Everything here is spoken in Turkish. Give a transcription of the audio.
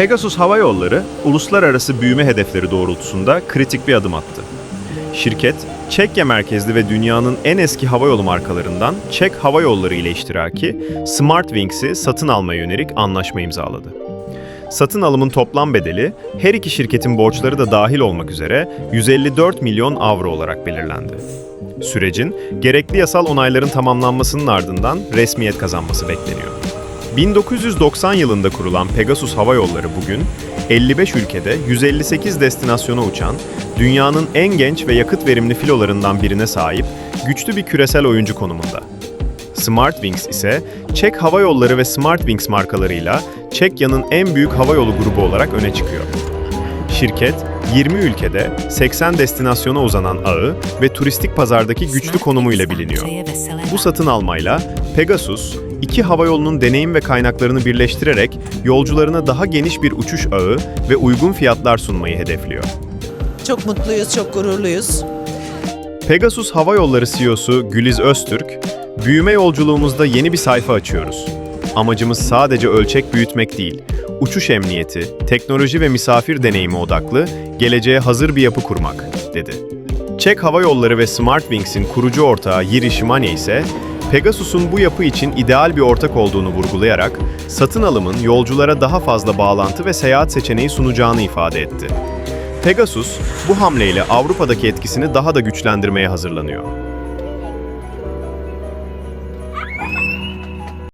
Pegasus Hava Yolları, uluslararası büyüme hedefleri doğrultusunda kritik bir adım attı. Şirket, Çekya merkezli ve dünyanın en eski havayolu markalarından Çek Hava Yolları ile iştiraki Smartwings'i satın almaya yönelik anlaşma imzaladı. Satın alımın toplam bedeli her iki şirketin borçları da dahil olmak üzere 154 milyon avro olarak belirlendi. Sürecin gerekli yasal onayların tamamlanmasının ardından resmiyet kazanması bekleniyor. 1990 yılında kurulan Pegasus Hava Yolları bugün 55 ülkede 158 destinasyona uçan, dünyanın en genç ve yakıt verimli filolarından birine sahip güçlü bir küresel oyuncu konumunda. Smartwings ise Çek Hava Yolları ve Smartwings markalarıyla Çekya'nın en büyük havayolu grubu olarak öne çıkıyor. Şirket, 20 ülkede 80 destinasyona uzanan ağı ve turistik pazardaki güçlü konumuyla biliniyor. Bu satın almayla Pegasus, iki havayolunun deneyim ve kaynaklarını birleştirerek yolcularına daha geniş bir uçuş ağı ve uygun fiyatlar sunmayı hedefliyor. Çok mutluyuz, çok gururluyuz. Pegasus Hava Yolları CEO'su Güliz Öztürk, büyüme yolculuğumuzda yeni bir sayfa açıyoruz. Amacımız sadece ölçek büyütmek değil, uçuş emniyeti, teknoloji ve misafir deneyimi odaklı, geleceğe hazır bir yapı kurmak, dedi. Çek Hava Yolları ve Smartwings'in kurucu ortağı Yiri Shimane ise, Pegasus'un bu yapı için ideal bir ortak olduğunu vurgulayarak, satın alımın yolculara daha fazla bağlantı ve seyahat seçeneği sunacağını ifade etti. Pegasus, bu hamleyle Avrupa'daki etkisini daha da güçlendirmeye hazırlanıyor.